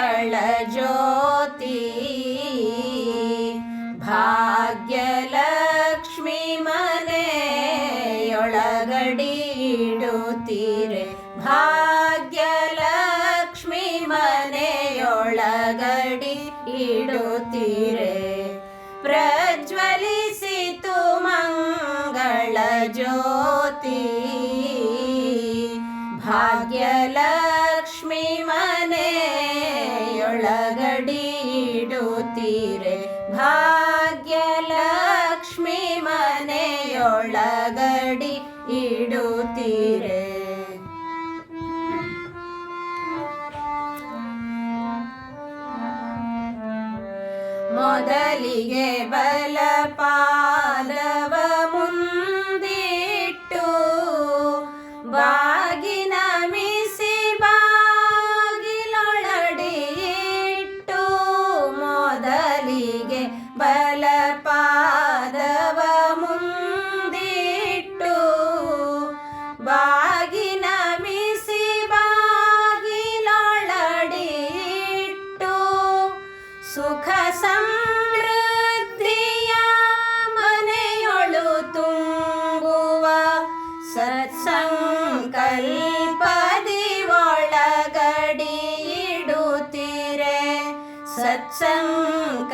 ಮಂಗಳ ಜ್ಯೋತಿ. ಭಾಗ್ಯಲಕ್ಷ್ಮಿ ಮನೆಯೊಳಗಡೀಡುತ್ತೀರೆ. ಭಾಗ್ಯಲಕ್ಷ್ಮಿ ಮನೆಯೊಳಗಡಿ ಇಡುತ್ತೀರೆ ಪ್ರಜ್ವಲಿಸಿತು ಮಂಗಳ ಜ್ಯೋತಿ. ಭಾಗ್ಯ ಭಾಗ್ಯಲಕ್ಷ್ಮಿ ಮನೆಯೊಳಗಡಿ ಇಡುತ್ತೀರೆ. ಮೊದಲಿಗೆ ಬಲಪಾದವ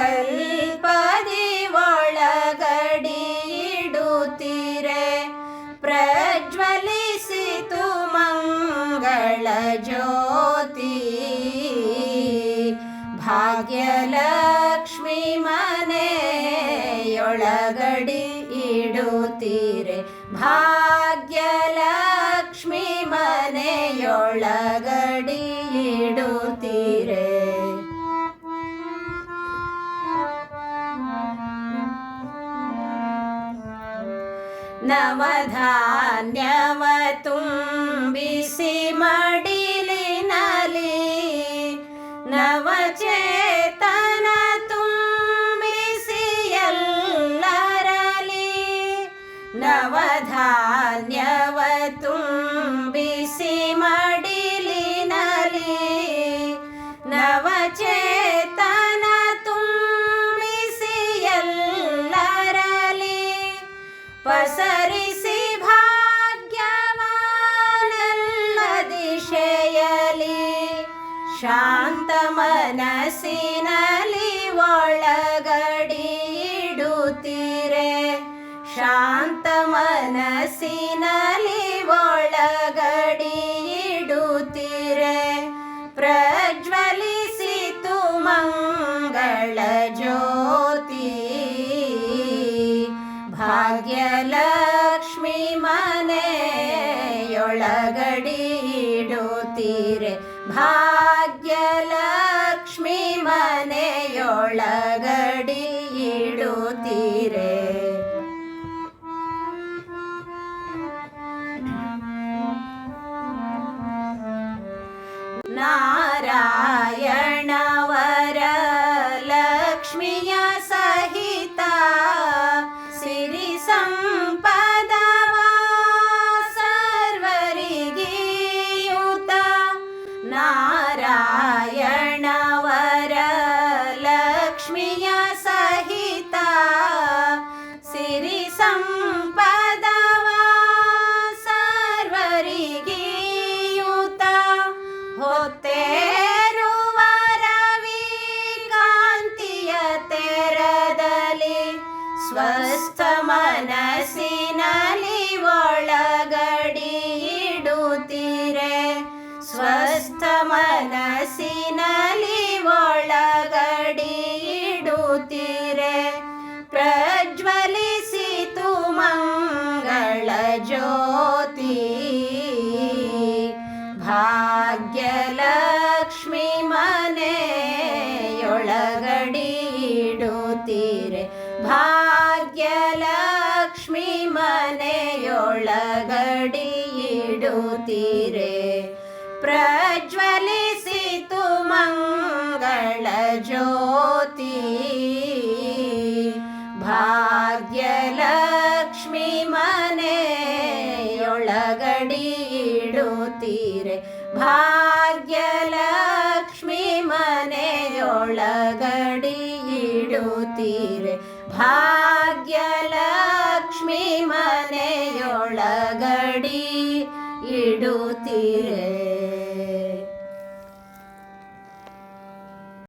ಸತ್ಸಂಕಲ್ಪದಿ ಒಳಗಡಿಯಿಡುತ್ತೀರೆ ಪ್ರಜ್ವಲಿಸಿತು ಮಂಗಳ ಜ್ಯೋತಿ. ಭಾಗ್ಯಲಕ್ಷ್ಮಿ ಮನೆಯೊಳಗಡಿ ಇಡುತ್ತೀರೆ ಭಾಗ್ಯಲಕ್ಷ್ಮಿ ಮನೆಯೊಳಗಡಿ ನವಧಾನ್ಯವ ತುಂಬಿಸಿ ಮಡಿಲಿನಲಿ ನವಚೇತನ ತುಂಬಿಸಿ ಎಲ್ಲರಲಿ ನವಧಾನ್ಯವ ತುಂಬಿಸಿ ಮಡಿಲಿನಲಿ ನವಚೇತನ ಶಾಂತ ಮನಸ್ಸಿನಲ್ಲಿ ಒಳಗಡಿ ಇಡುತ್ತೀರೆ ಶಾಂತ ಮನಸ್ಸಿನಲ್ಲಿ ಒಳಗಡಿ ಇಡುತ್ತೀರೆ ಪ್ರಜ್ವಲಿಸಿತು ಮಂಗಳ ಜ್ಯೋತಿ. ಭಾಗ್ಯಲಕ್ಷ್ಮಿ ಮನೆಯೊಳಗಡಿ ಇಡುತ್ತೀರೆ ಭಾಗ್ಯಲಕ್ಷ್ಮಿ ಮನೆಯೊಳಗಡಿ ಸ್ವಸ್ಥ ಮನಸ್ಸಿನಲ್ಲಿ ಒಳಗಡಿ ಇಡುತ್ತೀರೆ ಸ್ವಸ್ಥ ಮನಸ್ಸಿನಲ್ಲಿ ಒಳಗಡಿ ಇಡುತ್ತೀರೆ ಪ್ರಜ್ವಲಿಸಿತು ಮಂಗಳ ಜ್ಯೋತಿ. ಭಾಗ್ಯಲಕ್ಷ್ಮಿ ಮನೆಯೊಳಗಡಿ ಇಡುತ್ತೀರೆ ಭಾಗ್ಯಲಕ್ಷ್ಮಿ ಮನೆಯೊಳಗಡಿ ಇಡುತ್ತೀರೆ? ಪ್ರಜ್ವಲಿಸಿತು ಮಂಗಳ ಜ್ಯೋತಿ. ಭಾಗ್ಯಲಕ್ಷ್ಮಿ ಮನೆಯೊಳಗಡಿ ಇಡುತ್ತೀರೆ? ಭಾಗ್ಯಲಕ್ಷ್ಮಿ ಮನೆಯೊಳಗಡಿ ಇಡು ಇಡುತ್ತೀರೆ? ಭಾಗ್ಯಲಕ್ಷ್ಮಿ ಮನೆಯೊಳಗಡಿ ಇಡುತ್ತೀರೆ.